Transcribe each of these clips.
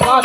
পার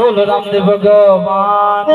બોલ રામદેવ ભગવાન